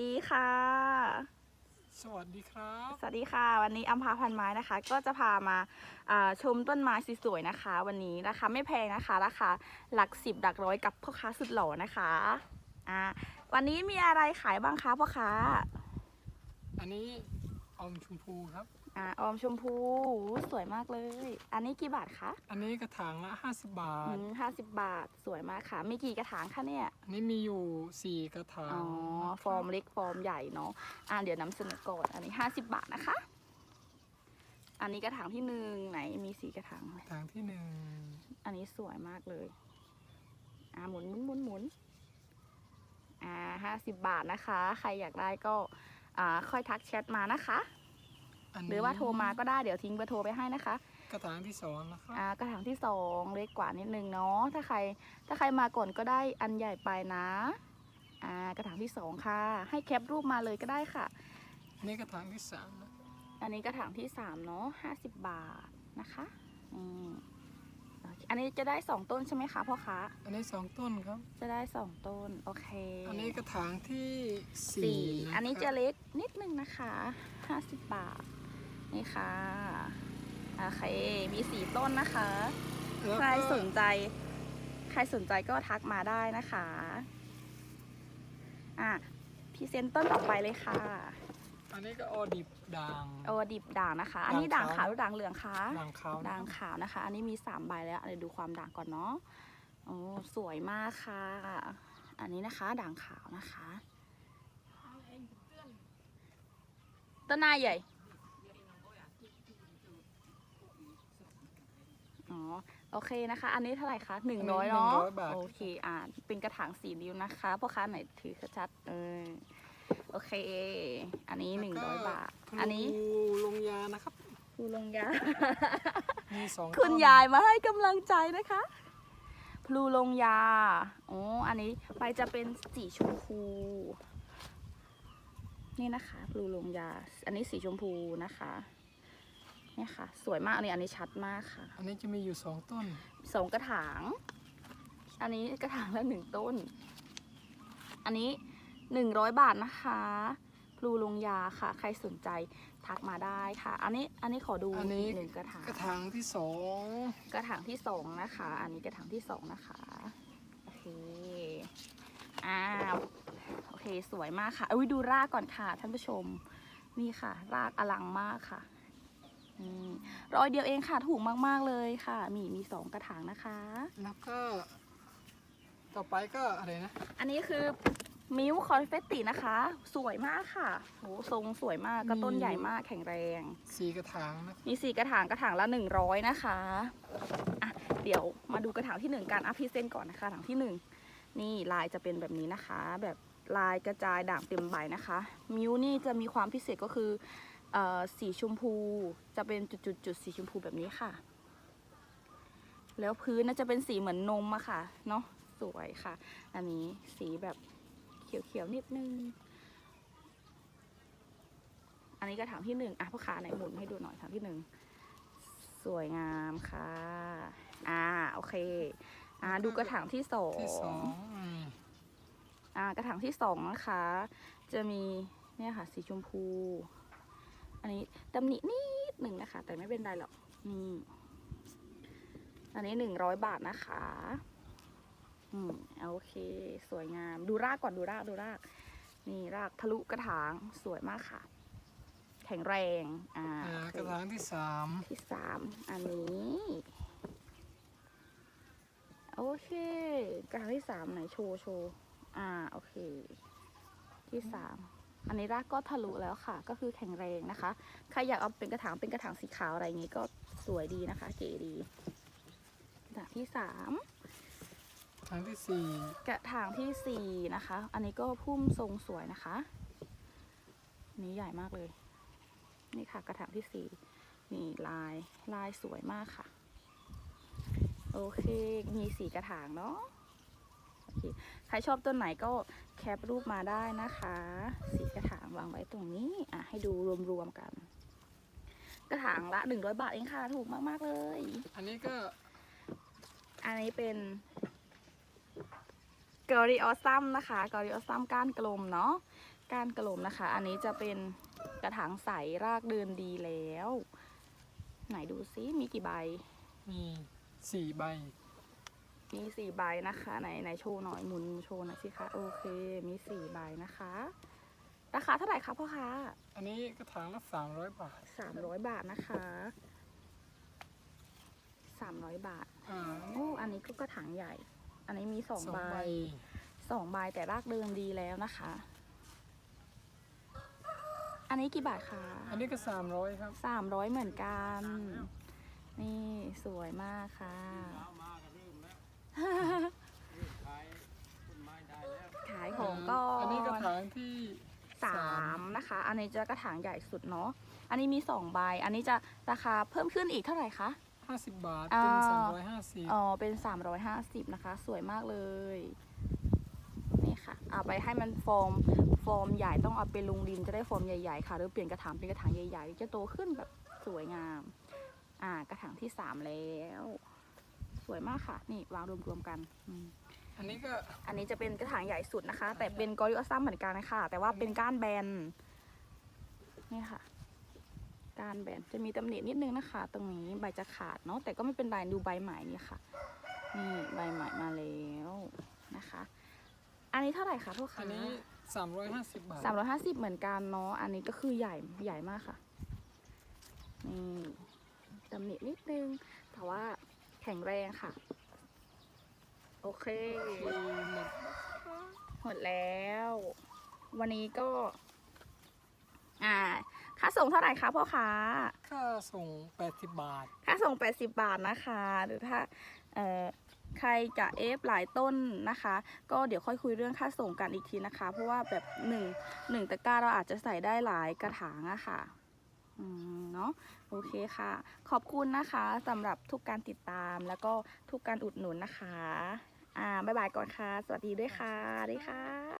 ดีค่ะ สวัสดีครับ สวัสดีค่ะ วันนี้อัมพาพันไม้นะคะ ก็จะพามาอ่าชมต้นไม้สวยๆนะคะ วันนี้ราคาไม่แพงนะคะราคาหลักสิบหลักร้อยกับพ่อค้าสุดหล่อนะคะอ่าวันนี้มีอะไรขายบ้างคะพ่อค้า อันนี้อมชมพูครับ อ่าออมชมพูสวยมากเลย อันนี้กี่บาทคะอันนี้กระถางละ 50 บาท ห้าสิบบาทสวยมากค่ะ มีกี่กระถางคะเนี่ย อันนี้มีอยู่ 4 กระถางอ๋อนะครับฟอร์มเล็กฟอร์มใหญ่เนาะ อ่าเดี๋ยวนำเสนอก่อน อันนี้ห้าสิบบาทนะคะ อันนี้กระถางที่หนึ่งไหนมีสีกระถางไหมกระถางที่หนึ่งอันนี้สวยมากเลย อ่าหมุนหมุนหมุนหมุนอ่าห้าสิบบาทนะคะ ใครอยากได้ก็ อ่าค่อยทักแชทมานะคะ อันนี้หรือว่าโทรมาก็ได้เดี๋ยวทิ้งเบอร์โทรไปให้นะคะ กระถางที่สองนะครับอ่ากระถางที่สองเล็กกว่านิดนึงเนาะถ้าใคร ถ้าใครมาก่อนก็ได้อันใหญ่ไปนะอ่ากระถางที่สองค่ะ ให้แคปรูปมาเลยก็ได้ค่ะอันนี้กระถางที่สามนะอันนี้กระถางที่สามเนาะห้าสิบบาทนะคะอืมโอเคอันนี้จะได้สองต้นใช่ไหมคะพ่อค้าอันนี้สองต้นครับ จะได้สองต้นโอเค อันนี้กระถางที่สี่สี่ะอันนี้คจะรับเล็กนิดนึงนะคะห้าสิบบาท นี่ค่ะโอเคมีสี่ต้นนะคะแล้วใครก็สนใจ ใครสนใจก็ทักมาได้นะคะอะพรีเซนต์ต้นต่อไปเลยค่ะ อันนี้ก็ออดิบด่างโอดิบด่างนะคะ อันนี้ด่างขาวหรือด่างเหลืองคะด่างขาวนะด่างขาวนะคะ อันนี้มีสามใบแล้วเดี๋ยวดูความด่างก่อนเนาะโอ้สวยมากค่ะ อันนี้นะคะ ด่างขาวนะคะต้นนายใหญ่ อ๋อ โอเคนะคะ อันนี้เท่าไหร่คะหนึ่งร้อยเนาะโอเคอ่าเป็นกระถางสีนิ้วนะคะพ่อค้าไหนถือชัดๆเออโอเค อันนี้หนึ่งร้อยบาทพลูอันนี้ลงยานะครับ ครูลงยา มีสองคุณต้นยายมาให้กำลังใจนะคะพลูลงยาโอ้อันนี้ใบจะเป็นสีชมพู นี่นะคะพลูลงยา อันนี้สีชมพูนะคะ เนี่ยค่ะ สวยมากอันนี้อันนี้ชัดมากค่ะ อันนี้จะมีอยู่สองต้นสองกระถาง อันนี้กระถางละหนึ่งต้น อันนี้หนึ่งร้อยบาทนะคะพลูลงยาค่ะ ใครสนใจทักมาได้ค่ะ อันนี้อันนี้ขอดูอันนี้หนึ่งกระถางกระถางที่สองกระถางที่สองนะคะ อันนี้กระถางที่สองนะคะโอเคอ้าวโอเคสวยมากค่ะอุ้ยดูรากก่อนค่ะท่านผู้ชมนี่ค่ะ รากอลังมากค่ะอืม ร้อยเดียวเองค่ะถูกมาก ๆ เลยค่ะ มีมีสองกระถางนะคะ แล้วก็ ต่อไปก็อะไรนะ อันนี้คือมิวคอนเฟตตินะคะ สวยมากค่ะโหทรงสวยมากก็ต้นมีใหญ่มากแข็งแรง สี่กระถางนะมีสี่กระถางกระถางละหนึ่งร้อยนะคะอะเดี๋ยวมาดูกระถางที่หนึ่งกันอะพรีเซนต์ก่อนนะคะกระถางที่หนึ่งนี่ลายจะเป็นแบบนี้นะคะ แบบลายกระจายด่างเต็มใบนะคะ มิวนี่จะมีความพิเศษก็คือเอ่อ สีชมพูจะเป็นจุดๆๆสีชมพูแบบนี้ค่ะ แล้วพื้นน่าจะเป็นสีเหมือนนมอะค่ะ เนาะสวยค่ะ อันนี้สีแบบเขียวๆนิดนึง อันนี้กระถางที่หนึ่งอะพ่อค้าไหนหมุนให้ดูหน่อยกระถางที่หนึ่งสวยงามค่ะ อ่าโอเค อ่าดูกระถางที่สองที่สองอืมอ่ากระถางที่สองนะคะ จะมีเนี่ยค่ะสีชมพู อันนี้ตำหนินิดหนึ่งนะคะ แต่ไม่เป็นไรหรอกนี่อันนี้หนึ่งร้อยบาทนะคะ อืมโอเค สวยงาม ดูรากก่อนดูรากดูราก นี่รากทะลุกระถางสวยมากค่ะ แข็งแรง อ่าอ่าโอเคกระถางที่สามที่สามอันนี้โอเคกระถางที่สามไหนโชว์โชว์ อ่า โอเค ที่สาม อันนี้รากก็ทะลุแล้วค่ะ ก็คือแข็งแรงนะคะใครอยากเอาเป็นกระถางเป็นกระถางสีขาวอะไรอย่างงี้ก็สวยดีนะคะ เก๋ดีกระถางที่สามกระถางที่สี่กระถางที่สี่นะคะ อันนี้ก็พุ่มทรงสวยนะคะอันนี้ใหญ่มากเลย นี่ค่ะกระถางที่สี่นี่ลายลายสวยมากค่ะ โอเค มีสีกระถางเนาะโอเค ใครชอบต้นไหนก็แคปรูปมาได้นะคะ สีกระถางวางไว้ตรงนี้อะให้ดูรวมๆกัน กระถางละหนึ่งร้อยบาทเองค่ะ ถูกมากๆเลย อันนี้ก็ อันนี้เป็นกอริออซัมนะคะกอริออซัมก้านกลมเนาะก้านกลมนะคะ อันนี้จะเป็นกระถางใสรากเดินดีแล้ว ไหนดูซิมีกี่ใบ มีสี่ใบ มีสี่ใบนะคะไหนไหนโชว์หน่อยหมุนโชว์หน่อยสิคะโอเค มีสี่ใบนะคะ ราคาเท่าไหร่คะพ่อค้าอันนี้กระถางละสามร้อยบาทสามร้อยบาทนะคะสามร้อยบาทอ่าโอ้อันนี้ก็กระถางใหญ่ อันนี้มีสองสองใบใบสองใบแต่รากเดินดีแล้วนะคะ อันนี้กี่บาทคะอันนี้ก็สามร้อยครับ สามร้อยเหมือนกัน นี่สวยมากค่ะ ขายของก่อน อันนี้กระถางที่ สามนะคะ อันนี้จะกระถางใหญ่สุดเนาะ อันนี้มีสองใบ อันนี้จะราคาเพิ่มขึ้นอีกเท่าไหร่คะห้าสิบบาทอ่าเป็นสามร้อยห้าสิบอ๋อ เป็น 350 นะคะ สวยมากเลย นี่ค่ะ เอาไปให้มันฟอร์ม ฟอร์มใหญ่ต้องเอาไปลงดินจะได้ฟอร์มใหญ่ๆค่ะ หรือเปลี่ยนกระถางเป็นกระถางใหญ่ๆ จะโตขึ้นแบบสวยงาม อ่า กระถางที่สามแล้ว สวยมากค่ะ นี่วางรวมๆกันอืมอันนี้ก็ อันนี้จะเป็นกระถางใหญ่สุดนะคะ แต่เป็นกอริโอซัมเหมือนกันนะคะแต่ว่าเป็นก้านแบน นี่ค่ะก้านแบนจะมีตำหนินิดนึงนะคะ ตรงนี้ใบจะขาดเนาะแต่ก็ไม่เป็นไรดูใบใหม่นี่ค่ะ นี่ใบใหม่มาแล้วนะคะ อันนี้เท่าไหร่คะพ่อค้าอันนี้สามร้อยห้าสิบบาทสามร้อยห้าสิบเหมือนกันเนาะอันนี้ก็คือใหญ่ใหญ่มากค่ะนี่ตำหนินิดนึง แต่ว่าแข็งแรงค่ะ โอเคคือหมดหมดแล้ว วันนี้ก็อ่า ค่าส่งเท่าไหร่คะพ่อค้าค่าส่งแปดสิบบาท ค่าส่ง 80 บาทนะคะ หรือถ้าเอ่อใครจะเอฟหลายต้นนะคะ ก็เดี๋ยวค่อยคุยเรื่องค่าส่งกันอีกทีนะคะ เพราะว่าแบบหนึ่งหนึ่งตะกร้าเราอาจจะใส่ได้หลายกระถางอะค่ะอืมเนาะโอเคค่ะ ขอบคุณนะคะสำหรับทุกการติดตามแล้วก็ทุกการอุดหนุนนะคะ อ่าบ๊ายบายก่อนค่ะ สวัสดีด้วยค่ะสวัสดีค่ะ